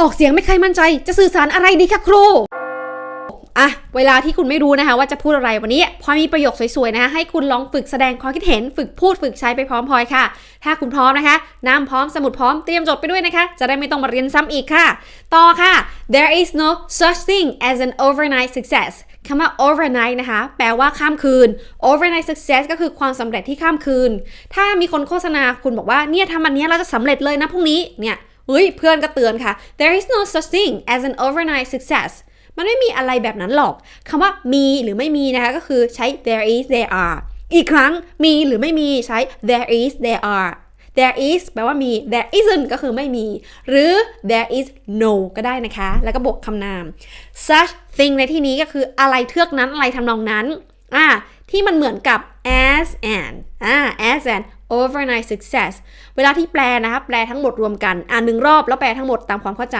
ออกเสียงไม่เคยมั่นใจ จะสื่อสารอะไรดีคะครู อะ เวลาที่คุณไม่รู้นะคะ ว่าจะพูดอะไรวันนี้พลอยมีประโยคสวยๆนะคะให้คุณลองฝึกแสดงความคิดเห็น ฝึกพูดฝึกใช้ไปพร้อมพลอยค่ะ ถ้าคุณพร้อมนะคะน้ำพร้อมสมุดพร้อมเตรียมจดไปด้วยนะคะ จะได้ไม่ต้องมาเรียนซ้ำอีกค่ะ ต่อค่ะ there is no such thing as an overnight success คำว่า overnight นะคะ แปลว่าข้ามคืน overnight success ก็คือความสำเร็จที่ข้ามคืน ถ้ามีคนโฆษณาคุณบอกว่าเนี่ยทำอันนี้เราจะสำเร็จเลยนะพรุ่งนี้เนี่ย เฮ้ยเพื่อนก็เตือนค่ะ there is no such thing as an overnight success มันไม่มีอะไรแบบนั้นหรอกคำว่ามีหรือไม่มีนะคะก็คือใช้ there is there are อีกครั้งมีหรือไม่มีใช้ there is there are there is แปลว่ามี there isn't ก็คือไม่มี หรือ there is no ก็ได้นะคะ แล้วก็บวกคำนาม such thing ในที่นี้ก็คืออะไรเทือกนั้นอะไรทำนองนั้นอ่าที่มันเหมือนกับ as an อ่า as an overnight success เวลาที่แปลนะคะแปลทั้งหมดรวมกัน อ่านหนึ่งรอบแล้วแปลทั้งหมดตามความเข้าใจ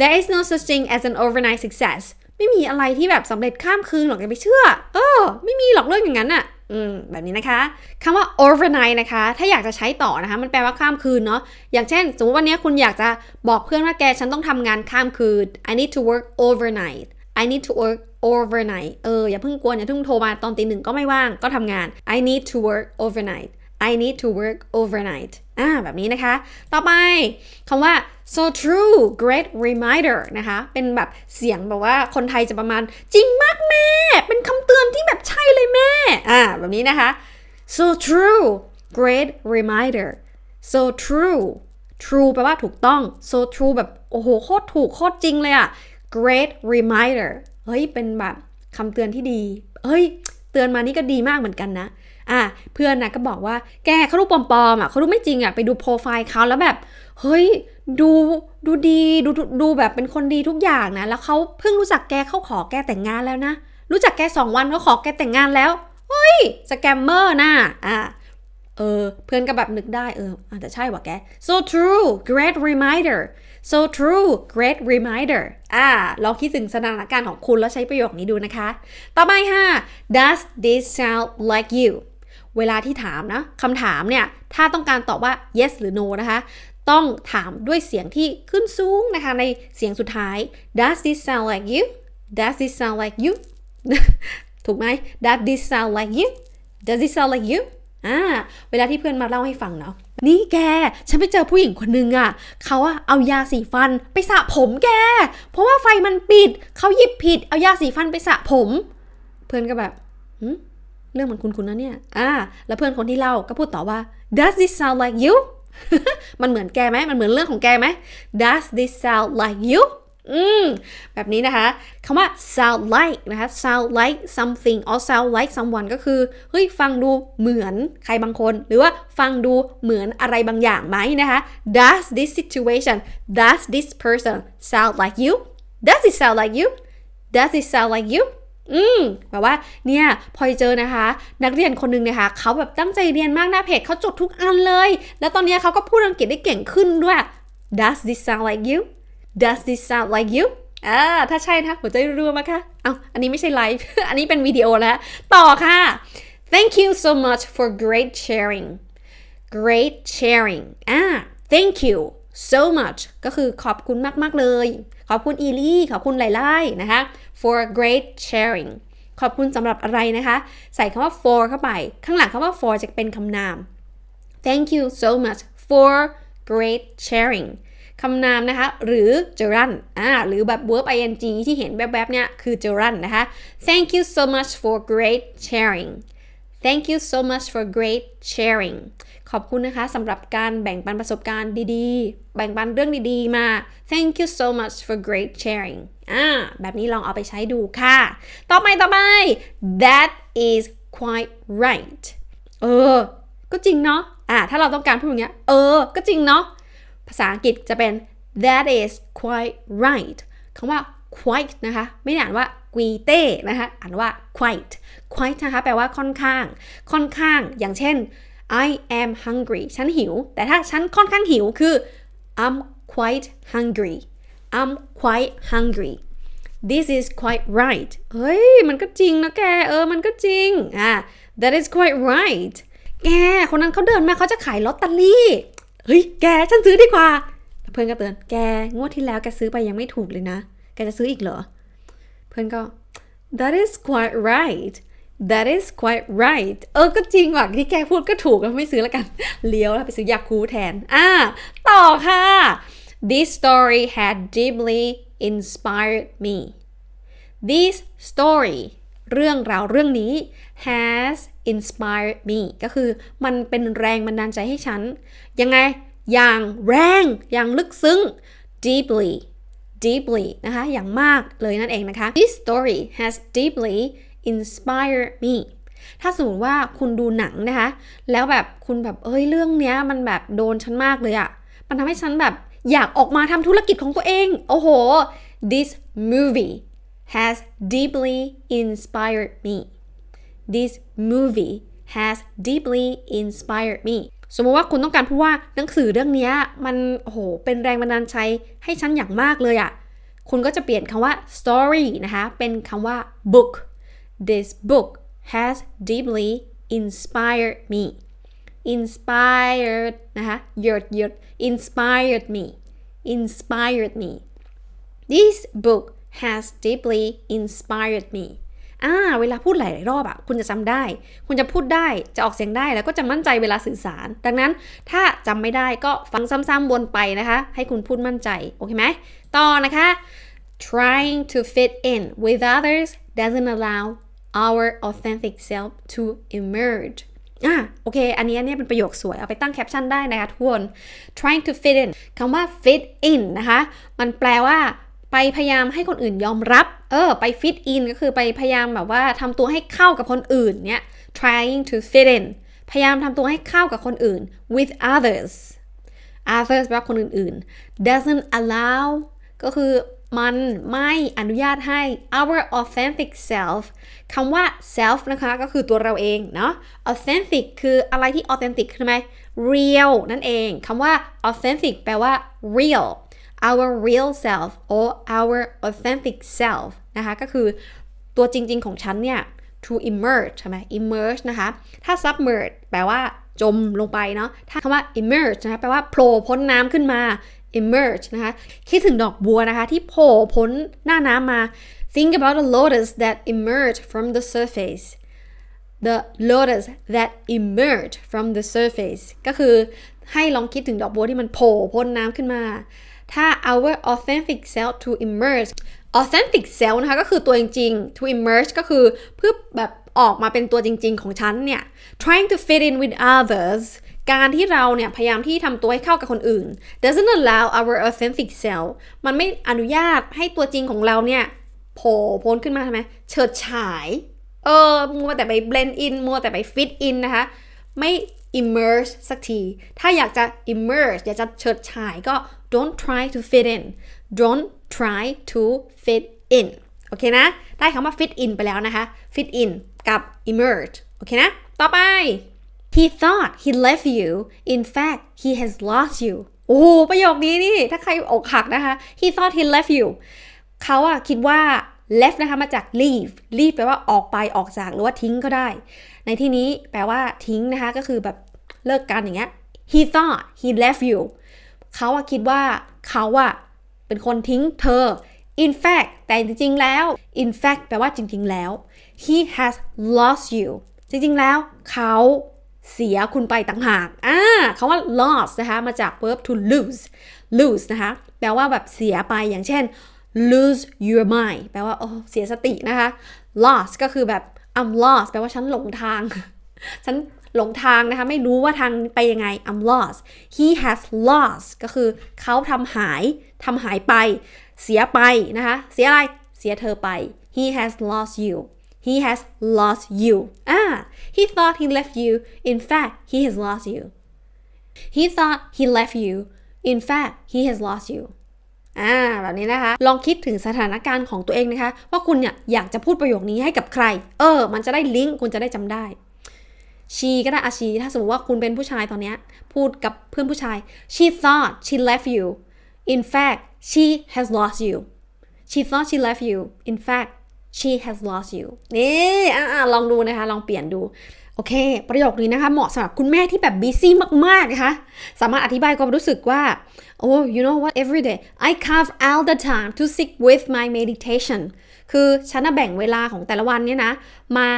there is no such thing as an overnight success ไม่มีอะไรที่แบบสำเร็จข้ามคืนหรอกอย่าไปเชื่อ เออ ไม่มีหรอกเรื่องอย่างนั้นอะอืมแบบนี้นะคะคำว่า overnight นะคะ ถ้าอยากจะใช้ต่อนะคะ มันแปลว่าข้ามคืนเนาะ อย่างเช่น สมมติวันนี้คุณอยากจะบอกเพื่อนว่าแกฉันต้องทำงานข้ามคืน I need to work overnight I need to work overnight เออ อย่าเพิ่งกวนอย่าเพิ่งโทรมาตอนตีหนึ่งก็ไม่ว่างก็ทำงาน I need to work overnight I need to work overnight อ่าแบบนี้นะคะ ต่อไปคำว่า so true great reminder นะคะ เป็นแบบเสียงแบบว่าคนไทยจะประมาณจริงมากแม่ เป็นคำเตือนที่แบบใช่เลยแม่ อ่าแบบนี้นะคะ so true great reminder so true true แปลว่าถูกต้อง so true แบบโอ้โหโคตรถูกโคตรจริงเลยอะ great reminder เฮ้ยเป็นแบบคำเตือนที่ดี เฮ้ย เตือนมานี่ก็ดีมากเหมือนกันนะ อะเพื่อนนะก็บอกว่าแกเขาดูปลอมๆอะเขาดูไม่จริงอะไปดูโปรไฟล์เขาแล้วแบบเฮ้ยดูดูดีดูดูแบบเป็นคนดีทุกอย่างนะ แล้วเขาเพิ่งรู้จักแกเขาขอแกแต่งงานแล้วนะ รู้จักแกสองวันเขาขอแกแต่งงานแล้วเฮ้ยสแกมเมอร์น่ะอะเออเพื่อนก็แบบนึกได้เอออาจจะใช่ว่ะแก so true great reminder so true great reminder อ่าลองคิดถึงสถานการณ์ของคุณแล้วใช้ประโยคนี้ดูนะคะ ต่อไปค่ะ does this sound like you เวลาที่ถามนะคำถามเนี่ย ถ้าต้องการตอบว่า yes หรือ no นะคะ ต้องถามด้วยเสียงที่ขึ้นสูงนะคะ ในเสียงสุดท้าย does this sound like you does this sound like you ถูกไหม does this sound like you does this sound like you อ่า เวลาที่เพื่อนมาเล่าให้ฟังเนาะ นี่แก ฉันไปเจอผู้หญิงคนนึงอะ่ะ เขาอะเอายาสีฟันไปสระผมแก เพราะว่าไฟมันปิด เขาหยิบผิด เอายาสีฟันไปสระผม เพื่อนก็แบบหึ เรื่องเหมือนคุณคุณนะเนี่ย อ่า แล้วเพื่อนคนที่เล่าก็พูดต่อว่า does this sound like you มันเหมือนแกไหม มันเหมือนเรื่องของแกไหม does this sound like you อืม แบบนี้นะคะ คำว่า sound like นะคะ sound like something or sound like someone ก็คือ เฮ้ย ฟังดูเหมือนใครบางคน หรือว่าฟังดูเหมือนอะไรบางอย่างไหมนะคะ does this situation does this person sound like you does it sound like you does it sound like you อืมแบบว่าเนี่ยพลอยเจอนะคะ นักเรียนคนหนึ่งนะคะเขาแบบตั้งใจเรียนมากหน้าเพจเขาจดทุกอันเลย แล้วตอนนี้เขาก็พูดอังกฤษได้เก่งขึ้นด้วย Does this sound like you Does this sound like you อ่าถ้าใช่นะหัวใจรัวมาค่ะเอาอันนี้ไม่ใช่ไลฟ์อันนี้เป็นวิดีโอแล้ว ต่อค่ะ Thank you so much for great sharing great sharing อ่า thank you so much ก็คือขอบคุณมาก ๆ เลย ขอบคุณอีลี่ ขอบคุณหลายๆนะคะ for great sharing ขอบคุณสำหรับอะไรนะคะ ใส่คำว่า for เข้าไป ข้างหลังคำว่า for จะเป็นคำนาม thank you so much for great sharing คำนามนะคะ หรือ gerund อ่าหรือแบบ verb ing ที่เห็นแวบๆเนี่ยคือ gerund นะคะ thank you so much for great sharing thank you so much for great sharing ขอบคุณนะคะสำหรับการแบ่งปันประสบการณ์ดีๆ แบ่งปันเรื่องดีๆ มา thank you so much for great sharing อ่าแบบนี้ลองเอาไปใช้ดูค่ะ ต่อไปต่อไป that is quite right เออ ก็จริงเนาะอ่าถ้าเราต้องการพูดอย่างเงี้ย เออ ก็จริงเนาะ ภาษาอังกฤษจะเป็น that is quite right คำว่า quite นะคะ ไม่ได้อ่านว่า quite นะคะ อ่านว่า quite quite นะคะ แปลว่าค่อนข้าง ค่อนข้าง อย่างเช่น I am hungry ฉันหิว แต่ถ้าฉันค่อนข้างหิวคือ I'm quite hungry I'm quite hungry this is quite right เฮ้ย มันก็จริงนะแก เออ มันก็จริง อ่า that is quite right แก คนนั้นเขาเดินมาเขาจะขายลอตเตอรี่ เฮ้ย แก ฉันซื้อดีกว่า เพื่อนก็เตือน แก งวดที่แล้วแกซื้อไปยังไม่ถูกเลยนะ แกจะซื้ออีกเหรอ เพื่อนก็ that is quite right that is quite right เออ ก็จริงว่ะที่แกพูดก็ถูกแล้วไม่ซื้อแล้วกัน เลี้ยวแล้วไปซื้อยาคูแทน อ่า ต่อค่ะ this story had deeply inspired me this story เรื่องราวเรื่องนี้ has inspired me ก็คือมันเป็นแรงบันดาลใจให้ฉัน ยังไง อย่างแรง อย่างลึกซึ้ง deeply deeply นะคะ อย่างมากเลยนั่นเองนะคะ This story has deeply inspire me ถ้าสมมติว่าคุณดูหนังนะคะ แล้วแบบคุณแบบเอ้ยเรื่องเนี้ยมันแบบโดนฉันมากเลยอะมันทำให้ฉันแบบอยากออกมาทำธุรกิจของตัวเอง โอ้โห this movie has deeply inspired me this movie has deeply inspired me สมมติว่าคุณต้องการพูดว่าหนังสือเรื่องนี้มันโหเป็นแรงบันดาลใจให้ฉันอย่างมากเลยอะคุณก็จะเปลี่ยนคำว่า story นะคะ เป็นคำว่า book This book has deeply inspired me inspired นะคะหยดหยด inspired me inspired me this book has deeply inspired me อ่าเวลาพูดหลายรอบอะคุณจะจำได้ คุณจะพูดได้จะออกเสียงได้แล้วก็จะมั่นใจเวลาสื่อสาร ดังนั้นถ้าจำไม่ได้ก็ฟังซ้ำๆวนไปนะคะ ให้คุณพูดมั่นใจ โอเคไหมต่อนะคะ trying to fit in with others doesn't allow our authentic self to emerge อะโอเค อันนี้อันนี้เป็นประโยคสวย เอาไปตั้งแคปชั่นได้นะคะทุกคน trying to fit in คำว่า fit in นะคะ มันแปลว่าไปพยายามให้คนอื่นยอมรับ เออ ไป fit in ก็คือไปพยายามแบบว่าทำตัวให้เข้ากับคนอื่นเนี่ย trying to fit in พยายามทำตัวให้เข้ากับคนอื่น with others others แปลว่าคนอื่นๆ doesn't allow ก็คือมันไม่อนุญาตให้ our authentic self คำว่า self นะคะก็คือตัวเราเองเนาะ authentic คืออะไรที่ authentic ใช่ไหม real นั่นเองคำว่า authentic แปลว่า real our real self or our authentic self นะคะก็คือตัวจริง ๆ ของฉันเนี่ย to emerge ใช่ไหม emerge นะคะ ถ้า submerge แปลว่าจมลงไปเนาะ ถ้าคำว่า emerge นะคะแปลว่าโผล่พ้นน้ำขึ้นมา emerge นะคะคิดถึงดอกบัวนะคะ ที่โผล่พ้นหน้าน้ำมา think about the lotus that emerge from the surface the lotus that emerge from the surface ก็คือให้ลองคิดถึงดอกบัวที่มันโผล่พ้นน้ำขึ้นมา ถ้า our authentic self to emerge authentic self นะคะก็คือตัวจริงๆ to emerge ก็คือเพื่อแบบออกมาเป็นตัวจริงๆของฉันเนี่ย trying to fit in with others การที่เราเนี่ยพยายามที่ทำตัวให้เข้ากับคนอื่น doesn't allow our authentic self มันไม่อนุญาตให้ตัวจริงของเราเนี่ยโผล่พ้นขึ้นมาทำไหมเฉิดฉาย เออ มัวแต่ไป blend in มัวแต่ไป fit in นะคะ ไม่ immerse สักที ถ้าอยากจะ immerse อยากจะเฉิดฉายก็ don't try to fit in don't try to fit in โอเคนะ ได้คำว่า fit in ไปแล้วนะคะ fit in กับ immerse โอเคนะ ต่อไป he thought he left you in fact he has lost you โอ้โหประโยคนี้นี่ ถ้าใครอกหักนะคะ he thought he left you เขาอะคิดว่า left นะคะมาจาก leave leave แปลว่าออกไปออกจากหรือว่าทิ้งก็ได้ ในที่นี้แปลว่าทิ้งนะคะ ก็คือแบบเลิกกันอย่างเงี้ย he thought he left you เขาอะคิดว่าเขาอะเป็นคนทิ้งเธอ in fact แต่จริงๆแล้ว in fact แปลว่าจริงๆแล้ว he has lost you จริงๆแล้วเขา เสียคุณไปต่างหากอ่าคำว่า lost นะคะ มาจาก verb to lose lose นะคะ แปลว่าแบบเสียไป อย่างเช่น lose your mind แปลว่า โอ้ เสียสตินะคะ lost ก็คือแบบ I'm lost แปลว่าฉันหลงทาง ฉันหลงทางนะคะ ไม่รู้ว่าทางไปยังไง I'm lost he has lost ก็คือเขาทำหายทำหายไป เสียไปนะคะ เสียอะไร เสียเธอไป he has lost you he has lost you อ่า he thought he left you in fact he has lost you he thought he left you in fact he has lost you อ่าแบบนี้นะคะ ลองคิดถึงสถานการณ์ของตัวเองนะคะ ว่าคุณเนี่ยอยากจะพูดประโยคนี้ให้กับใคร เออ มันจะได้ลิงก์คุณจะได้จำได้ she ก็ได้อาชีถ้าสมมติว่าคุณเป็นผู้ชายตอนเนี้ยพูดกับเพื่อนผู้ชาย she thought she left you in fact she has lost you she thought she left you in fact she has lost you นี่อ่าลองดูนะคะ ลองเปลี่ยนดู โอเค ประโยคนี้นะคะ เหมาะสำหรับคุณแม่ที่แบบบีซี่มากๆนะคะ สามารถอธิบายความรู้สึกว่า oh you know what every day I carve out the time to stick with my meditation คือฉันน่ะแบ่งเวลาของแต่ละวันเนี่ยนะ มา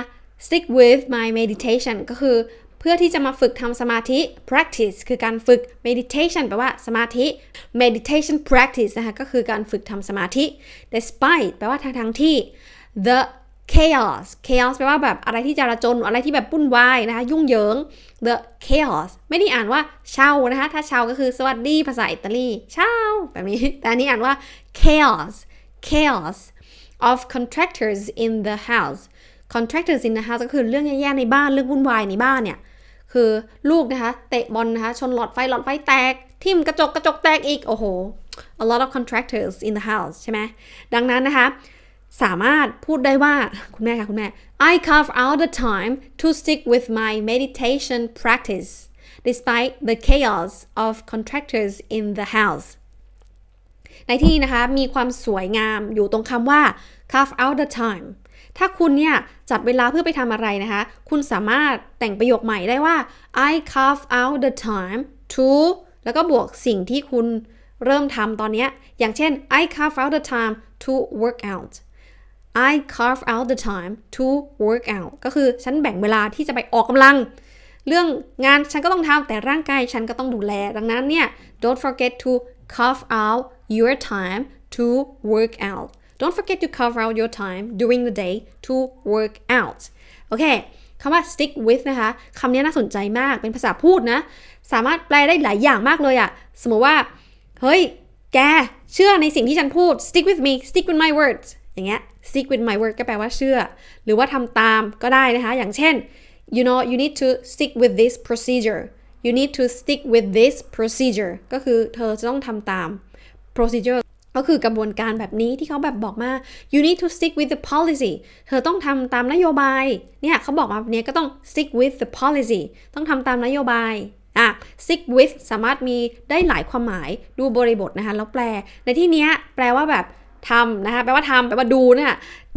stick with my meditation ก็คือเพื่อที่จะมาฝึกทำสมาธิ practice คือการฝึก meditation แปลว่าสมาธิ meditation practice นะคะก็คือการฝึกทำสมาธิ despite แปลว่าทางทางที่ the chaos chaos แปลว่าแบบอะไรที่จราจนอะไรที่แบบวุ่นวายนะคะยุ่งเหยิง the chaos ไม่ได้อ่านว่าเช่านะคะ ถ้าเช่าก็คือสวัสดีภาษาอิตาลีเช่าแบบนี้ แต่อันนี้อ่านว่า chaos chaos of contractors in the house contractors in the house ก็คือเรื่องแย่ๆในบ้านเรื่องวุ่นวายในบ้านเนี่ย คือลูกนะคะ เตะบอลนะคะ ชนหลอดไฟหลอดไฟแตก ทิ่มกระจกกระจกแตกอีก โอ้โห a lot of contractors in the house ใช่ไหมดังนั้นนะคะ สามารถพูดได้ว่า คุณแม่ค่ะคุณแม่ I carve out the time to stick with my meditation practice despite the chaos of contractors in the house ในที่นี้นะคะ มีความสวยงามอยู่ตรงคำว่า carve out the time ถ้าคุณเนี่ยจัดเวลาเพื่อไปทำอะไรนะคะ คุณสามารถแต่งประโยคใหม่ได้ว่า I carve out the time to แล้วก็บวกสิ่งที่คุณเริ่มทำตอนนี้ อย่างเช่น I carve out the time to work out I carve out the time to work out ก็คือฉันแบ่งเวลาที่จะไปออกกำลัง เรื่องงานฉันก็ต้องทำแต่ร่างกายฉันก็ต้องดูแล ดังนั้นเนี่ย don't forget to carve out your time to work out don't forget to carve out your time during the day to work out โอเคคำว่า stick with นะคะคำนี้น่าสนใจมากเป็นภาษาพูดนะ สามารถแปลได้หลายอย่างมากเลยอะสมมติว่า เฮ้ย แก เชื่อในสิ่งที่ฉันพูด stick with me stick with my words อย่างเงี้ย stick with my word ก็แปลว่าเชื่อ หรือว่าทำตามก็ได้นะคะ อย่างเช่น you know you need to stick with this procedure you need to stick with this procedure ก็คือเธอจะต้องทำตาม procedure ก็คือกระบวนการแบบนี้ที่เขาแบบบอกมา you need to stick with the policy เธอต้องทำตามนโยบาย เนี่ยเขาบอกมาแบบนี้ก็ต้อง stick with the policy ต้องทำตามนโยบายอะ stick with สามารถมีได้หลายความหมายดูบริบทนะคะ แล้วแปล ในที่นี้แปลว่าแบบ ทำนะคะแปลว่าทำแปลว่าดูเนี่ย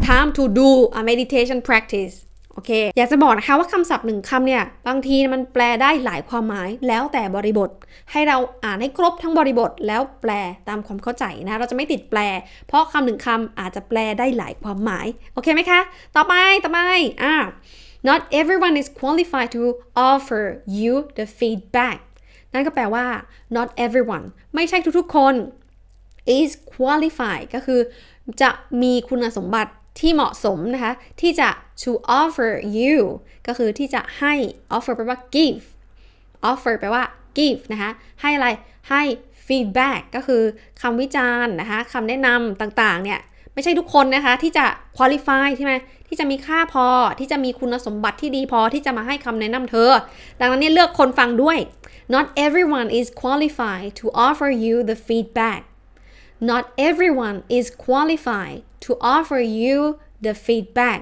time to do a meditation practice โอเค อยากจะบอกนะคะว่าคำศัพท์หนึ่งคำเนี่ย บางทีมันแปลได้หลายความหมายแล้วแต่บริบท ให้เราอ่านให้ครบทั้งบริบทแล้วแปลตามความเข้าใจนะ เราจะไม่ติดแปล เพราะคำหนึ่งคำอาจจะแปลได้หลายความหมาย โอเคไหมคะ ต่อไป ต่อไป อ่า not everyone is qualified to offer you the feedback นั่นก็แปลว่า not everyone ไม่ใช่ทุกๆคน is qualified ก็คือจะมีคุณสมบัติที่เหมาะสมนะคะ ที่จะ to offer you ก็คือที่จะให้ offer แปลว่า give offer แปลว่า give นะคะ ให้อะไร ให้ feedback ก็คือคำวิจารณ์นะคะคำแนะนำต่างๆ เนี่ย ไม่ใช่ทุกคนนะคะ ที่จะ qualify ใช่ไหมที่จะมีค่าพอที่จะมีคุณสมบัติที่ดีพอที่จะมาให้คำแนะนำเธอ ดังนั้นเนี่ยเลือกคนฟังด้วย not everyone is qualified to offer you the feedback not everyone is qualified to offer you the feedback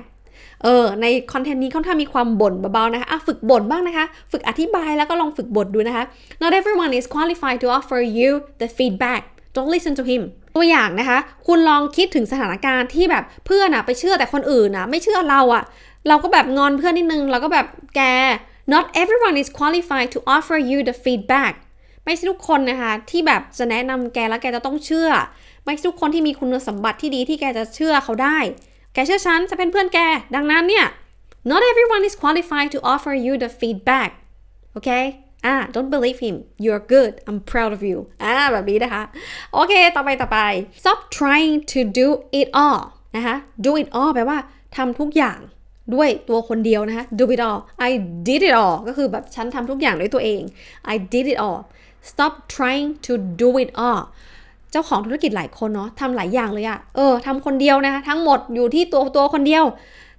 เออในคอนเทนต์นี้ค่อนข้างมีความบ่นเบาๆนะคะะฝึกบ่นบ้างนะคะ ฝึกอธิบายแล้วก็ลองฝึกบ่นดูนะคะ not everyone is qualified to offer you the feedback don't listen to him ตัวอย่างนะคะ คุณลองคิดถึงสถานการณ์ที่แบบเพื่อนอะไปเชื่อแต่คนอื่นอะไม่เชื่อเราอะเราก็แบบงอนเพื่อนนิดนึงเราก็แบบแก not everyone is qualified to offer you the feedback ไม่ใช่ทุกคนนะคะที่แบบจะแนะนำแกแล้วแกจะต้องเชื่อ ไม่ใช่ทุกคนที่มีคุณสมบัติที่ดีที่แกจะเชื่อเขาได้ แกเชื่อฉันจะเป็นเพื่อนแก ดังนั้นเนี่ย not everyone is qualified to offer you the feedback okay อ่า don't believe him you're good I'm proud of you อ่าแบบนี้นะคะ โอเค ต่อไปต่อไป stop trying to do it all นะคะ do it all แปลว่าทำทุกอย่างด้วยตัวคนเดียวนะคะ do it all I did it all ก็คือแบบฉันทำทุกอย่างด้วยตัวเอง I did it all stop trying to do it all เจ้าของธุรกิจหลายคนเนาะทำหลายอย่างเลยอะเออทำคนเดียวนะคะทั้งหมดอยู่ที่ตัวตัวคนเดียว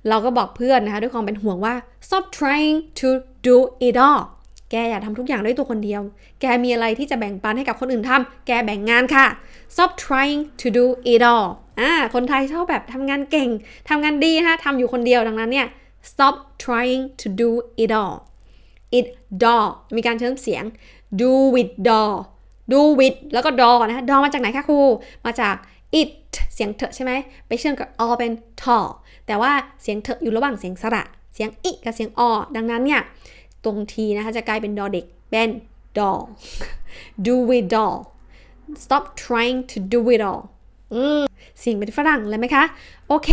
เราก็บอกเพื่อนนะคะด้วยความเป็นห่วงว่า stop trying to do it all แกอย่าทำทุกอย่างด้วยตัวคนเดียว แกมีอะไรที่จะแบ่งปันให้กับคนอื่นทำแกแบ่งงานค่ะ stop trying to do it all อ่า คนไทยชอบแบบทำงานเก่งทำงานดีนะคะทำอยู่คนเดียวดังนั้นเนี่ย stop trying to do it all it do มีการเชื่อมเสียง do with do do with แล้วก็ do นะคะ do มาจากไหนคะครู มาจาก it เสียงเถอะใช่ไหม ไปเชื่อมกับ all เป็น t แต่ว่าเสียงเถอะอยู่ระหว่างเสียงสระ เสียงอิกับเสียงออดังนั้นเนี่ย ตรงทีนะคะจะกลายเป็นดอเด็ก เป็น doll do it all stop trying to do it all อืมเสียงเป็นฝรั่งเลยไหมคะ โอเค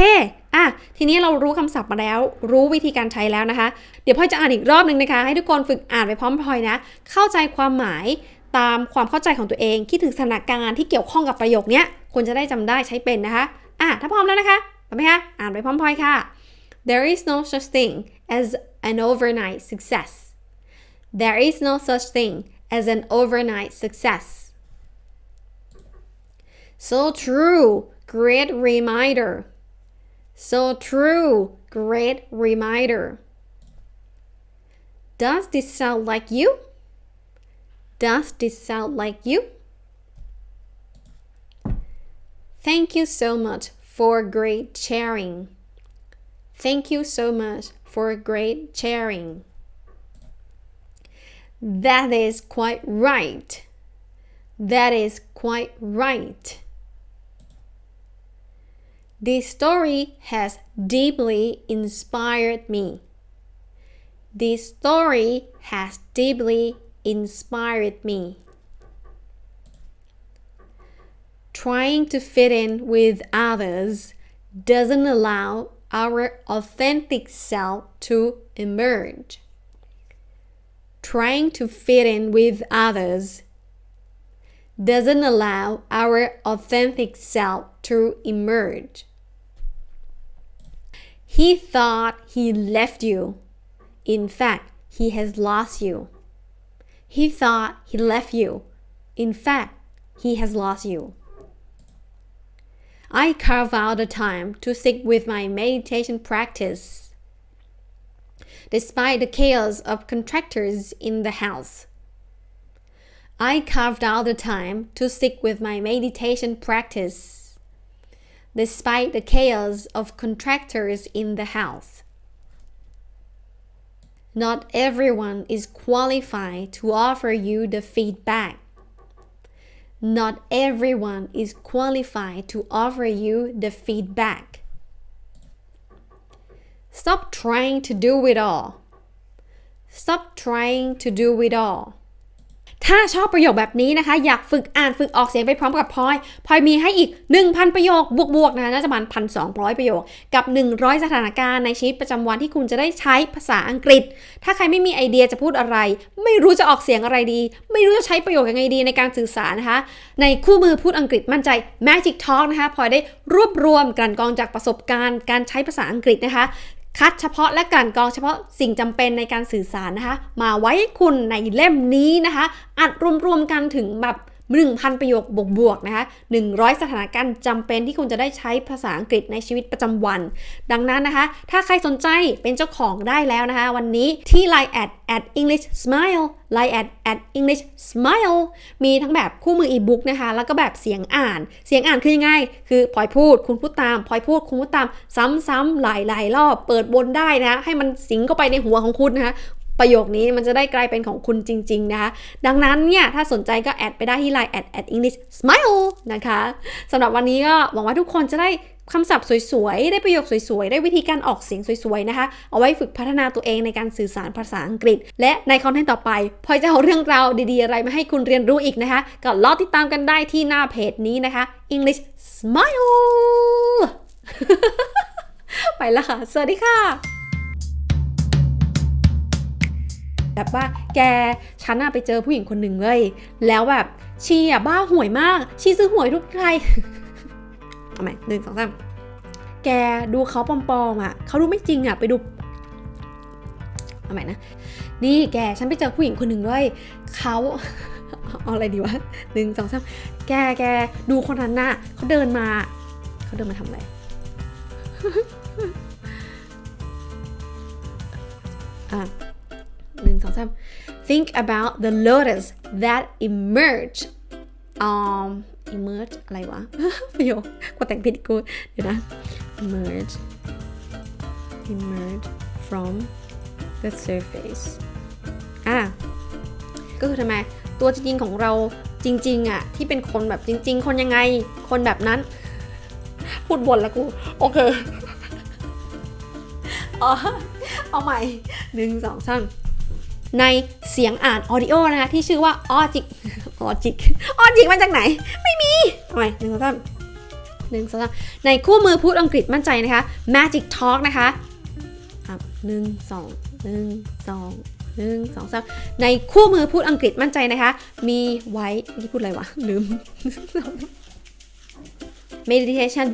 อะ ทีนี้เรารู้คำศัพท์มาแล้ว รู้วิธีการใช้แล้วนะคะ เดี๋ยวพ่อยจะอ่านอีกรอบหนึ่งนะคะ ให้ทุกคนฝึกอ่านไปพร้อมพลอยนะ เข้าใจความหมายตามความเข้าใจของตัวเอง คิดถึงสถานการณ์ที่เกี่ยวข้องกับประโยคนี้ควรจะได้จำได้ใช้เป็นนะคะ อะ ถ้าพร้อมแล้วนะคะพร้อมไหมคะ อ่านไปพร้อมพลอยค่ะ There is no such thing as an overnight success There is no such thing as an overnight success. So true, great reminder. So true, great reminder. Does this sound like you? Does this sound like you? Thank you so much for great sharing. Thank you so much for great sharing. That is quite right. That is quite right. This story has deeply inspired me. This story has deeply inspired me. Trying to fit in with others doesn't allow our authentic self to emerge trying to fit in with others doesn't allow our authentic self to emerge. He thought he left you. In fact, he has lost you. He thought he left you. In fact, he has lost you. I carve out the time to stick with my meditation practice despite the chaos of contractors in the house. I carved out the time to stick with my meditation practice, despite the chaos of contractors in the house. Not everyone is qualified to offer you the feedback. Not everyone is qualified to offer you the feedback. Stop trying to do it all. Stop trying to do it all. ถ้าชอบประโยคแบบนี้นะคะ อยากฝึกอ่านฝึกออกเสียงไปพร้อมกับพลอยพลอยมีให้อีก 1,000 ประโยคบวกๆนะคะน่าจะประมาณ1,200 ประโยค กับ 100 สถานการณ์ในชีวิตประจำวันที่คุณจะได้ใช้ภาษาอังกฤษ ถ้าใครไม่มีไอเดียจะพูดอะไร ไม่รู้จะออกเสียงอะไรดี ไม่รู้จะใช้ประโยคยังไงดีในการสื่อสารนะคะ ในคู่มือพูดอังกฤษมั่นใจ Magic Talk นะคะพลอยได้รวบรวมกลั่นกรองจากประสบการณ์การใช้ภาษาอังกฤษนะคะ คัดเฉพาะและกั่นกองเฉพาะสิ่งจำเป็นในการสื่อสารนะคะ มาไว้คุณในเล่มนี้นะคะ อัดรวมๆกันถึงแบบ 1,000 ประโยคบวกๆนะคะ100 สถานการณ์จำเป็นที่คุณจะได้ใช้ภาษาอังกฤษในชีวิตประจำวัน ดังนั้นนะคะ ถ้าใครสนใจเป็นเจ้าของได้แล้วนะคะ วันนี้ที่ Line at at English Smile Line at at English Smile มีทั้งแบบคู่มืออีบุ๊กนะคะ แล้วก็แบบเสียงอ่าน เสียงอ่านคือยังไง คือพลอยพูด คุณพูดตามพลอยพูด คุณพูดตาม ซ้ำๆหลายๆรอบ เปิดวนได้นะคะให้มันสิงเข้าไปในหัวของคุณนะคะ ประโยคนี้มันจะได้กลายเป็นของคุณจริง ๆ นะคะ ดังนั้นเนี่ย ถ้าสนใจก็แอดไปได้ที่ Line แอด at English Smile นะคะสำหรับวันนี้ก็หวังว่าทุกคนจะได้คำศัพท์สวยๆ ได้ประโยคสวยๆ ได้วิธีการออกเสียงสวยๆ นะคะ เอาไว้ฝึกพัฒนาตัวเองในการสื่อสารภาษาอังกฤษ และในคอนเทนต์ต่อไป พอยจะเอาเรื่องราวดีๆ อะไรมาให้คุณเรียนรู้อีกนะคะ ก็รอติดตามกันได้ที่หน้าเพจนี้นะคะ English Smile ไปล้วค่ะ สวัสดีค่ะ แบบว่าแกฉันอะไปเจอผู้หญิงคนหนึ่งเลยแล้วแบบชีอะบ้าหวยมาก ชีซื้อหวยทุกไทยเอาใหม่หนึ่งสองสามแกดูเขาปลอมๆอะเขาดูไม่จริงอะไปดูเอาใหม่นะ นี่แกฉันไปเจอผู้หญิงคนหนึ่งเลยเขาเอาอะไรดีวะหนึ่งสองสามแกแกดูคนนั้นน่ะเขาเดินมาเขาเดินมาทำอะไรอะ สองสาม think about the lotus that emerge um emerge อะไรวะ ประโยคกูแต่งผิดกูเดี๋ยวนะ emerge emerge from the surface อะก็คือทำไมตัวจริงของเราจริงๆอะที่เป็นคนแบบจริง ๆ คนยังไง คนแบบนั้น พูดบนแล้วกู โอเค อ๋อ เอาใหม่หนึ่งสองสาม ในเสียงอ่านออดิโอนะคะที่ชื่อว่าออจิกออจิกออจิกมาจากไหน ไม่มีเอาใหม่หนึ่งสองสามหนึ่งสองสามในคู่มือพูดอังกฤษมั่นใจนะคะ Magic Talk นะคะอะหนึ่งสองหนึ่งสองหนึ่งสองสามในคู่มือพูดอังกฤษมั่นใจนะคะ มีไว้นี่พูดอะไรวะ ลืม meditation